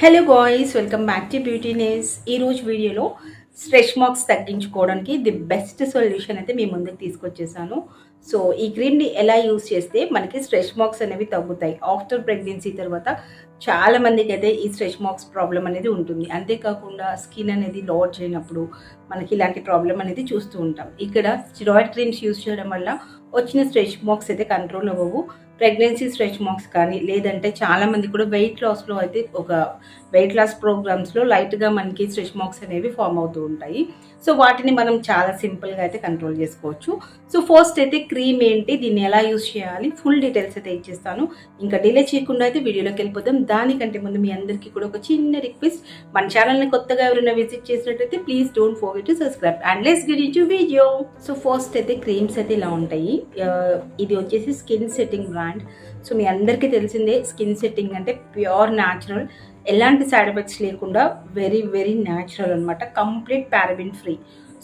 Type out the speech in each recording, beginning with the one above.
Hello boys welcome back to beauty నేస్ ఈరోజు వీడియోలో stretch marks తగ్గించుకోవడానికి ది బెస్ట్ సొల్యూషన్ అయితే మీ ముందుకు తీసుకొచ్చేసాను. సో ఈ క్రీమ్ని ఎలా యూస్ చేస్తే మనకి స్ట్రెచ్ మార్క్స్ అనేవి తగ్గుతాయి? ఆఫ్టర్ ప్రెగ్నెన్సీ తర్వాత చాలా మందికి అయితే ఈ స్ట్రెచ్ మార్క్స్ ప్రాబ్లం అనేది ఉంటుంది. అంతేకాకుండా స్కిన్ అనేది లోడ్ చేయనప్పుడు మనకి ఇలాంటి ప్రాబ్లం అనేది చూస్తూ ఉంటాం. ఇక్కడ స్టిరాయిడ్ క్రీమ్స్ యూస్ చేయడం వల్ల వచ్చిన స్ట్రెచ్ మార్క్స్ అయితే కంట్రోల్ అవ్వవు. ప్రెగ్నెన్సీ స్ట్రెచ్ మార్క్స్ కానీ లేదంటే చాలా మంది కూడా వెయిట్ లాస్లో అయితే ఒక వెయిట్ లాస్ ప్రోగ్రామ్స్లో లైట్గా మనకి స్ట్రెచ్ మార్క్స్ అనేవి ఫామ్ అవుతూ ఉంటాయి. సో వాటిని మనం చాలా సింపుల్గా అయితే కంట్రోల్ చేసుకోవచ్చు. సో ఫస్ట్ అయితే క్రీమ్ ఏంటి దీన్ని ఎలా యూస్ చేయాలి ఫుల్ డీటెయిల్స్ అయితే ఇచ్చేస్తాను. ఇంకా డిలే చేయకుండా అయితే వీడియోలోకి వెళ్ళిపోతాం దానికంటే ముందు మీ అందరికీ కూడా ఒక చిన్న రిక్వెస్ట్. మన ఛానల్ని కొత్తగా ఎవరైనా విజిట్ చేసినట్టయితే please don't forget to subscribe. And let's get in video. So first అయితే క్రీమ్స్ అయితే ఇలా ఉంటాయి. ఇది వచ్చేసి స్కిన్ సెట్టింగ్ బ్రాండ్. సో మీ అందరికీ తెలిసిందే స్కిన్ సెట్టింగ్ అంటే ప్యూర్ న్యాచురల్. ఎలాంటి సైడ్ ఎఫెక్ట్స్ లేకుండా వెరీ వెరీ న్యాచురల్ అనమాట కంప్లీట్ పారాబిన్ ఫ్రీ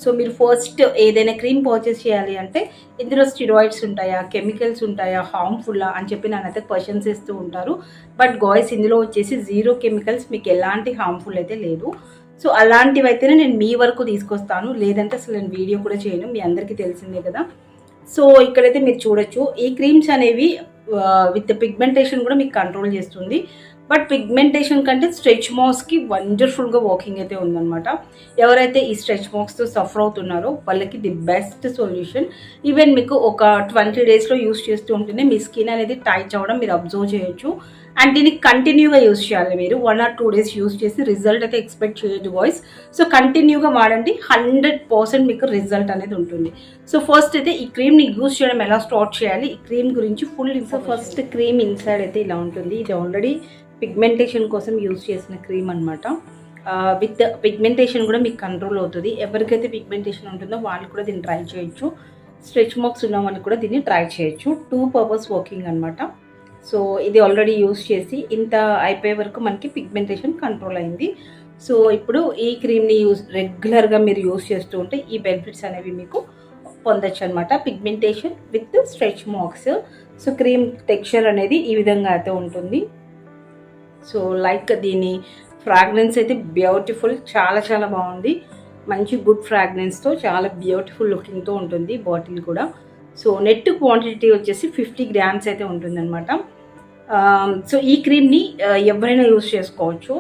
సో మీరు ఫస్ట్ ఏదైనా క్రీమ్ పర్చేస్ చేయాలి అంటే ఇందులో స్టిరాయిడ్స్ ఉంటాయా కెమికల్స్ ఉంటాయా హార్మ్ఫుల్లా అని చెప్పి నన్నైతే క్వశ్చన్స్ ఇస్తూ ఉంటారు. బట్ గాయ్స్ ఇందులో వచ్చేసి జీరో కెమికల్స్ మీకు ఎలాంటి హార్మ్ఫుల్ అయితే లేదు. సో అలాంటివి అయితేనే నేను మీ వరకు తీసుకొస్తాను. లేదంటే అసలు నేను వీడియో కూడా చేయను. మీ అందరికీ తెలిసిందే కదా. సో ఇక్కడైతే మీరు చూడొచ్చు. ఈ క్రీమ్స్ అనేవి విత్ పిగ్మెంటేషన్ కూడా మీకు కంట్రోల్ చేస్తుంది. బట్ పిగ్మెంటేషన్ కంటే స్ట్రెచ్ మార్క్స్కి వండర్ఫుల్గా వాకింగ్ అయితే ఉందన్నమాట. ఎవరైతే ఈ స్ట్రెచ్ మార్క్స్తో సఫర్ అవుతున్నారో వాళ్ళకి ది బెస్ట్ సొల్యూషన్. ఈవెన్ మీకు ఒక ట్వంటీ డేస్లో యూస్ చేస్తూ ఉంటేనే మీ స్కిన్ అనేది టైట్ అవ్వడం మీరు అబ్జర్వ్ చేయొచ్చు. అండ్ దీన్ని కంటిన్యూగా యూస్ చేయాలి మీరు. One or two days use చేసి రిజల్ట్ అయితే ఎక్స్పెక్ట్ చేయొద్దు బాయ్స్ సో కంటిన్యూగా వాడండి. హండ్రెడ్ పర్సెంట్ మీకు రిజల్ట్ అనేది ఉంటుంది. సో ఫస్ట్ అయితే ఈ క్రీమ్ని యూస్ చేయడం ఎలా స్టార్ట్ చేయాలి? ఈ క్రీమ్ గురించి ఫుల్ ఫస్ట్ క్రీమ్ ఇన్సైడ్ అయితే ఇలా ఉంటుంది. ఇది ఆల్రెడీ పిగ్మెంటేషన్ కోసం యూస్ చేసిన క్రీమ్ అనమాట విత్ పిగ్మెంటేషన్ కూడా మీకు కంట్రోల్ అవుతుంది. ఎవరికైతే పిగ్మెంటేషన్ ఉంటుందో వాళ్ళు కూడా దీన్ని ట్రై చేయొచ్చు. స్ట్రెచ్ మార్క్స్ ఉన్న వాళ్ళు కూడా దీన్ని ట్రై చేయొచ్చు. టూ పర్పస్ వర్కింగ్ అనమాట సో ఇది ఆల్రెడీ యూస్ చేసి ఇంత అయిపోయే వరకు మనకి పిగ్మెంటేషన్ కంట్రోల్ అయింది. సో ఇప్పుడు ఈ క్రీమ్ని యూస్ రెగ్యులర్గా మీరు యూస్ చేస్తూ ఉంటే ఈ బెనిఫిట్స్ అనేవి మీకు పొందొచ్చు అనమాట pigmentation with stretch marks so cream texture అనేది ఈ విధంగా అయితే ఉంటుంది. సో లైక్ దీని ఫ్రాగ్రెన్స్ అయితే బ్యూటిఫుల్ చాలా చాలా బాగుంది. మంచి గుడ్ ఫ్రాగ్రెన్స్తో చాలా బ్యూటిఫుల్ లుకింగ్తో ఉంటుంది బాటిల్ కూడా. సో నెట్ క్వాంటిటీ వచ్చేసి ఫిఫ్టీ గ్రామ్స్ అయితే ఉంటుందన్నమాట. సో ఈ క్రీమ్ని ఎవరైనా యూస్ చేసుకోవచ్చు.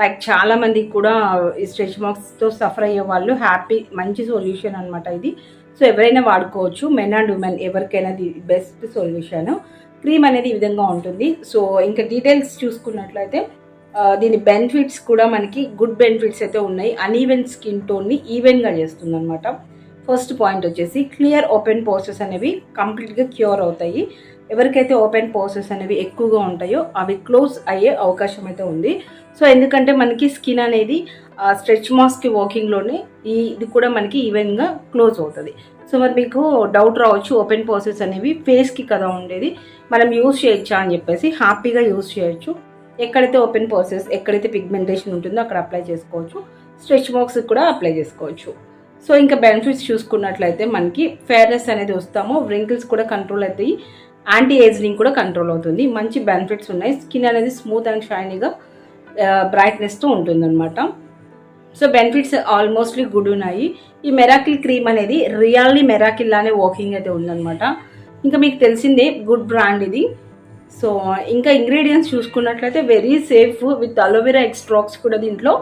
లైక్ చాలామందికి కూడా ఈ స్ట్రెచ్ మార్క్స్తో సఫర్ అయ్యే వాళ్ళు హ్యాపీ మంచి సొల్యూషన్ అనమాట ఇది. సో ఎవరైనా వాడుకోవచ్చు. మెన్ అండ్ ఉమెన్ ఎవరికైనా ది బెస్ట్ సొల్యూషన్ క్రీమ్ అనేది ఈ విధంగా ఉంటుంది. సో ఇంకా డీటెయిల్స్ చూసుకున్నట్లయితే దీని బెనిఫిట్స్ కూడా మనకి గుడ్ బెనిఫిట్స్ అయితే ఉన్నాయి. అన్ఈవెన్ స్కిన్ టోన్ని ఈవెన్గా చేస్తుంది అనమాట ఫస్ట్ పాయింట్ వచ్చేసి క్లియర్ ఓపెన్ పోర్సెస్ అనేవి కంప్లీట్గా క్యూర్ అవుతాయి. ఎవరికైతే ఓపెన్ పోర్సెస్ అనేవి ఎక్కువగా ఉంటాయో అవి క్లోజ్ అయ్యే అవకాశం అయితే ఉంది. సో ఎందుకంటే మనకి స్కిన్ అనేది స్ట్రెచ్ మాస్క్ వాకింగ్లోనే ఈ ఇది కూడా మనకి ఈవెన్గా క్లోజ్ అవుతుంది. సో మరి మీకు డౌట్ రావచ్చు ఓపెన్ పోర్సెస్ అనేవి ఫేస్కి కదా ఉండేది. మనం యూజ్ చేయొచ్చా అని చెప్పేసి హ్యాపీగా యూస్ చేయొచ్చు. ఎక్కడైతే ఓపెన్ పోర్సెస్ ఎక్కడైతే పిగ్మెంటేషన్ ఉంటుందో అక్కడ అప్లై చేసుకోవచ్చు. స్ట్రెచ్ మార్క్స్ కూడా అప్లై చేసుకోవచ్చు. సో ఇంకా బెనిఫిట్స్ చూసుకున్నట్లయితే మనకి ఫేర్నెస్ అనేది వస్తాము. వ్రింకిల్స్ కూడా కంట్రోల్ అవుతాయి. యాంటీ ఏజింగ్ కూడా కంట్రోల్ అవుతుంది. మంచి బెనిఫిట్స్ ఉన్నాయి. స్కిన్ అనేది స్మూత్ అండ్ షైనీగా బ్రైట్నెస్తో ఉంటుందన్నమాట. సో బెనిఫిట్స్ ఆల్మోస్ట్లీ గుడ్ ఉన్నాయి. ఈ మెరాకిల్ క్రీమ్ అనేది రియల్లీ మెరాకిల్ లానే వాకింగ్ అయితే ఉందన్నమాట. ఇంకా మీకు తెలిసిందే గుడ్ బ్రాండ్ ఇది. సో ఇంకా ఇంగ్రీడియంట్స్ చూసుకున్నట్లయితే very safe with aloe vera extracts కూడా దీంట్లో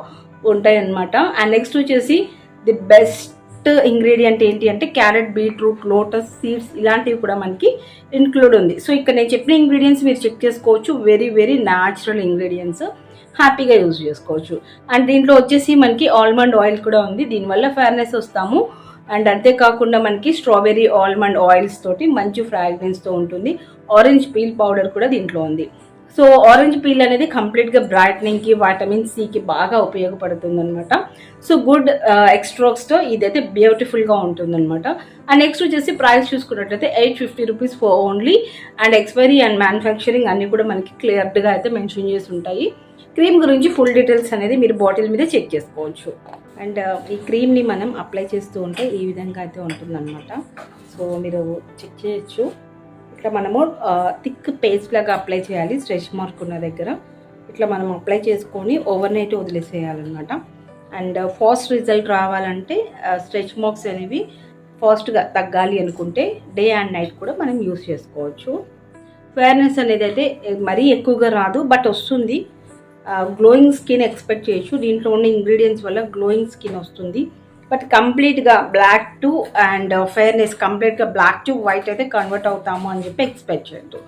ఉంటాయి అన్నమాట అండ్ నెక్స్ట్ వచ్చేసి ది బెస్ట్ ఇంగ్రీడియంట్ ఏంటి అంటే క్యారెట్ బీట్రూట్ లోటస్ సీడ్స్ ఇలాంటివి కూడా మనకి ఇన్క్లూడ్ ఉంది. సో ఇక్కడ నేను చెప్పిన ఇంగ్రీడియంట్స్ మీరు చెక్ చేసుకోవచ్చు. వెరీ వెరీ న్యాచురల్ ఇంగ్రీడియంట్స్ హ్యాపీగా యూజ్ చేసుకోవచ్చు. అండ్ దీంట్లో వచ్చేసి మనకి ఆల్మండ్ ఆయిల్ కూడా ఉంది. దీనివల్ల ఫేర్నెస్ వస్తాము. అండ్ అంతేకాకుండా మనకి స్ట్రాబెర్రీ ఆల్మండ్ ఆయిల్స్ తోటి మంచి ఫ్రాగ్రెన్స్తో ఉంటుంది. ఆరెంజ్ పీల్ పౌడర్ కూడా దీంట్లో ఉంది. సో ఆరెంజ్ పీల్ అనేది కంప్లీట్గా బ్రైట్నింగ్కి వైటమిన్ సికి బాగా ఉపయోగపడుతుంది అనమాట సో గుడ్ ఎక్స్ట్రాక్స్తో uh, ఇదైతే బ్యూటిఫుల్గా ఉంటుంది అనమాట అండ్ నెక్స్ట్ వచ్చేసి ప్రైస్ చూసుకున్నట్లయితే eight fifty rupees for only and expiry and manufacturing అన్నీ కూడా మనకి క్లియర్గా అయితే మెన్షన్ చేసి ఉంటాయి క్రీమ్ గురించి ఫుల్ డీటెయిల్స్ అనేది మీరు బాటిల్ మీద చెక్ చేసుకోవచ్చు. అండ్ uh, ఈ క్రీమ్ని మనం అప్లై చేస్తూ ఉంటే ఈ విధంగా అయితే ఉంటుందన్నమాట. సో మీరు చెక్ చేయొచ్చు. ఇట్లా మనము థిక్ పేస్ట్ లాగా అప్లై చేయాలి స్ట్రెచ్ మార్క్ ఉన్న దగ్గర. ఇట్లా మనం అప్లై చేసుకొని ఓవర్ నైట్ వదిలేసేయాలన్నమాట. అండ్ ఫాస్ట్ రిజల్ట్ రావాలంటే స్ట్రెచ్ మార్క్స్ అనేవి ఫాస్ట్గా తగ్గాలి అనుకుంటే డే అండ్ నైట్ కూడా మనం యూస్ చేసుకోవచ్చు. ఫేర్నెస్ అనేది అయితే మరీ ఎక్కువగా రాదు బట్ వస్తుంది. గ్లోయింగ్ స్కిన్ ఎక్స్పెక్ట్ చేయొచ్చు. దీంట్లో ఉన్న ఇంగ్రీడియంట్స్ వల్ల గ్లోయింగ్ స్కిన్ వస్తుంది. బట్ కంప్లీట్గా black to and uh, fairness కంప్లీట్గా బ్లాక్ టు వైట్ అయితే కన్వర్ట్ అవుతాము అని చెప్పి ఎక్స్పెక్ట్ చేయొద్దు.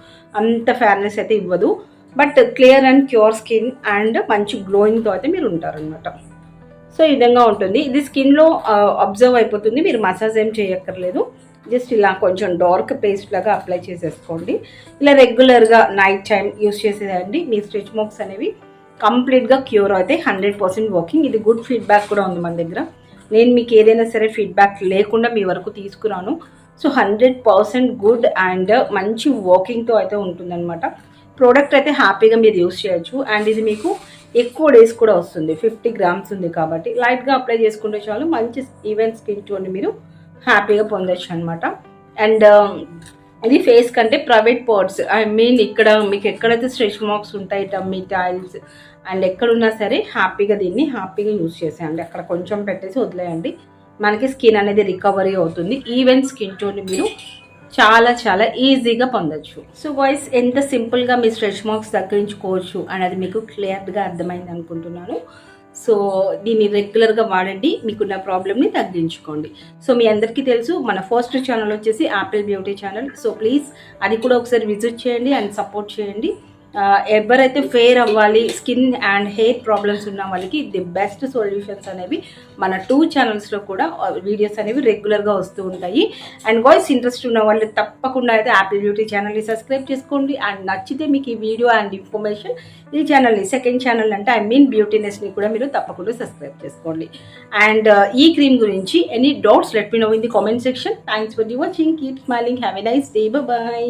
అంత ఫేర్నెస్ అయితే ఇవ్వదు. But clear and cure skin and మంచి గ్లోయింగ్తో అయితే మీరు ఉంటారనమాట సో ఈ విధంగా ఉంటుంది. ఇది స్కిన్లో అబ్జర్వ్ uh, అయిపోతుంది. మీరు మసాజ్ ఏం చేయక్కర్లేదు. జస్ట్ ఇలా కొంచెం డార్క్ పేస్ట్ లాగా అప్లై చేసేసుకోండి. ఇలా రెగ్యులర్గా నైట్ టైం యూస్ చేసేదండి మీ స్ట్రెచ్ మార్క్స్ అనేవి కంప్లీట్గా క్యూర్ అయితే హండ్రెడ్ పర్సెంట్ వర్కింగ్ ఇది గుడ్ ఫీడ్బ్యాక్ కూడా ఉంది మన దగ్గర. నేను మీకు ఏదైనా సరే ఫీడ్బ్యాక్ లేకుండా మీ వరకు తీసుకురాను. So hundred percent good and మంచి వర్కింగ్తో అయితే ఉంటుందన్నమాట. ప్రోడక్ట్ అయితే హ్యాపీగా మీరు యూస్ చేయొచ్చు. అండ్ ఇది మీకు ఎక్కువ డేస్ కూడా వస్తుంది. ఫిఫ్టీ గ్రామ్స్ ఉంది కాబట్టి. లైట్గా అప్లై చేసుకుంటే చాలు మంచి ఈవెంట్ స్కిన్ టోన్ మీరు హ్యాపీగా పొందొచ్చు అనమాట అండ్ ఇది ఫేస్ కంటే ప్రైవేట్ పార్ట్స్ ఐ మీన్ ఇక్కడ మీకు ఎక్కడైతే స్ట్రెచ్ మార్క్స్ ఉంటాయి టమ్మీ టైల్స్ అండ్ ఎక్కడున్నా సరే హ్యాపీగా దీన్ని హ్యాపీగా యూజ్ చేసేయండి. అక్కడ కొంచెం పెట్టేసి వదిలేయండి. మనకి స్కిన్ అనేది రికవరీ అవుతుంది. ఈవెన్ స్కిన్ టోన్ మీరు చాలా చాలా ఈజీగా పొందొచ్చు. సో వాయిస్ ఎంత సింపుల్గా మీ స్ట్రెచ్ మార్క్స్ తగ్గించుకోవచ్చు అనేది మీకు క్లియర్గా అర్థమైంది అనుకుంటున్నాను. సో దీన్ని రెగ్యులర్గా వాడండి. మీకున్న ప్రాబ్లమ్ని తగ్గించుకోండి. సో మీ అందరికీ తెలుసు మన ఫస్ట్ ఛానల్ వచ్చేసి Apple Beauty channel so please అది కూడా ఒకసారి విజిట్ చేయండి అండ్ సపోర్ట్ చేయండి. ఎవరైతే ఫేర్ అవ్వాలి స్కిన్ అండ్ హెయిర్ ప్రాబ్లమ్స్ ఉన్న వాళ్ళకి ది బెస్ట్ సొల్యూషన్స్ అనేవి మన టూ ఛానల్స్లో కూడా వీడియోస్ అనేవి రెగ్యులర్గా వస్తూ ఉంటాయి. అండ్ వాయిస్ ఇంట్రెస్ట్ ఉన్న వాళ్ళు తప్పకుండా అయితే యాపిల్ బ్యూటీ ఛానల్ని సబ్స్క్రైబ్ చేసుకోండి. అండ్ నచ్చితే మీకు ఈ వీడియో అండ్ ఇన్ఫర్మేషన్ ఈ ఛానల్ని సెకండ్ ఛానల్ అంటే ఐ మీన్ బ్యూటీనెస్ని కూడా మీరు తప్పకుండా సబ్స్క్రైబ్ చేసుకోండి. అండ్ ఈ క్రీమ్ గురించి any doubts let me know in the comment section. Thanks for the watching keep smiling have a nice day bye